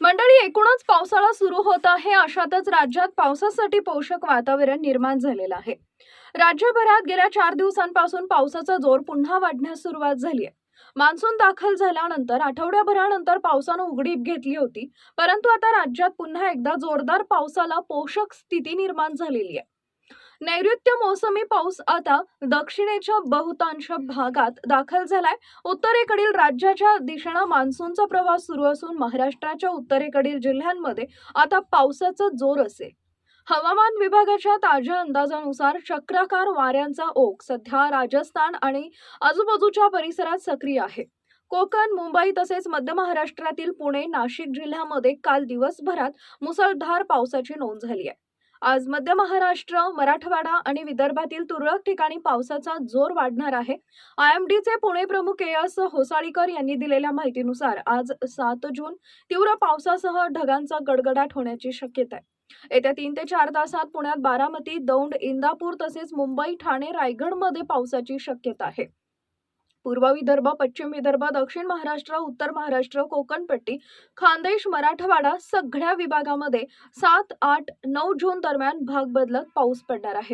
मंडळी एकूणच पावसाळा सुरू होत आहे. अशातच राज्यात पावसासाठी पोषक वातावरण निर्माण झालेलं आहे. राज्यभरात गेल्या चार दिवसांपासून पावसाचा जोर पुन्हा वाढण्यास सुरुवात झाली आहे. मान्सून दाखल झाल्यानंतर आठवड्याभरानंतर पावसानं उघडीप घेतली होती. परंतु आता राज्यात पुन्हा एकदा जोरदार पावसाला पोषक स्थिती निर्माण झालेली आहे. नैऋत्य मोसमी पाऊस आता दक्षिणेच्या बहुतांश भागात दाखल झालाय. उत्तरेकडील राज्याच्या दिशेनं मान्सूनचा प्रवास सुरू असून महाराष्ट्राच्या उत्तरेकडील जिल्ह्यांमध्ये आता पावसाचा जोर असेल. हवामान विभागाच्या ताज्या अंदाजानुसार चक्राकार वाऱ्यांचा ओघ सध्या राजस्थान आणि आजूबाजूच्या परिसरात सक्रिय आहे. कोकण मुंबई तसेच मध्य महाराष्ट्रातील पुणे नाशिक जिल्ह्यामध्ये काल दिवसभरात मुसळधार पावसाची नोंद झाली आहे. आज मध्य महाराष्ट्र मराठवाडा आणि विदर्भातील तुरळक ठिकाणी पावसाचा जोर वाढणार आहे. आय एम डीचे पुणे प्रमुख ए एस होसाळीकर यांनी दिलेल्या माहितीनुसार आज सात जून तीव्र पावसासह ढगांचा गडगडाट होण्याची शक्यता आहे. येत्या तीन ते चार तासात पुण्यात बारामती दौंड इंदापूर तसेच मुंबई ठाणे रायगडमध्ये पावसाची शक्यता आहे. पूर्व विदर्भ पश्चिम विदर्भ दक्षिण महाराष्ट्र उत्तर महाराष्ट्र कोकणपट्टी खानदेश मराठवाडा सगळ्या विभागामध्ये सात आठ नऊ जून दरम्यान भाग बदलत पाऊस पडणार आहे.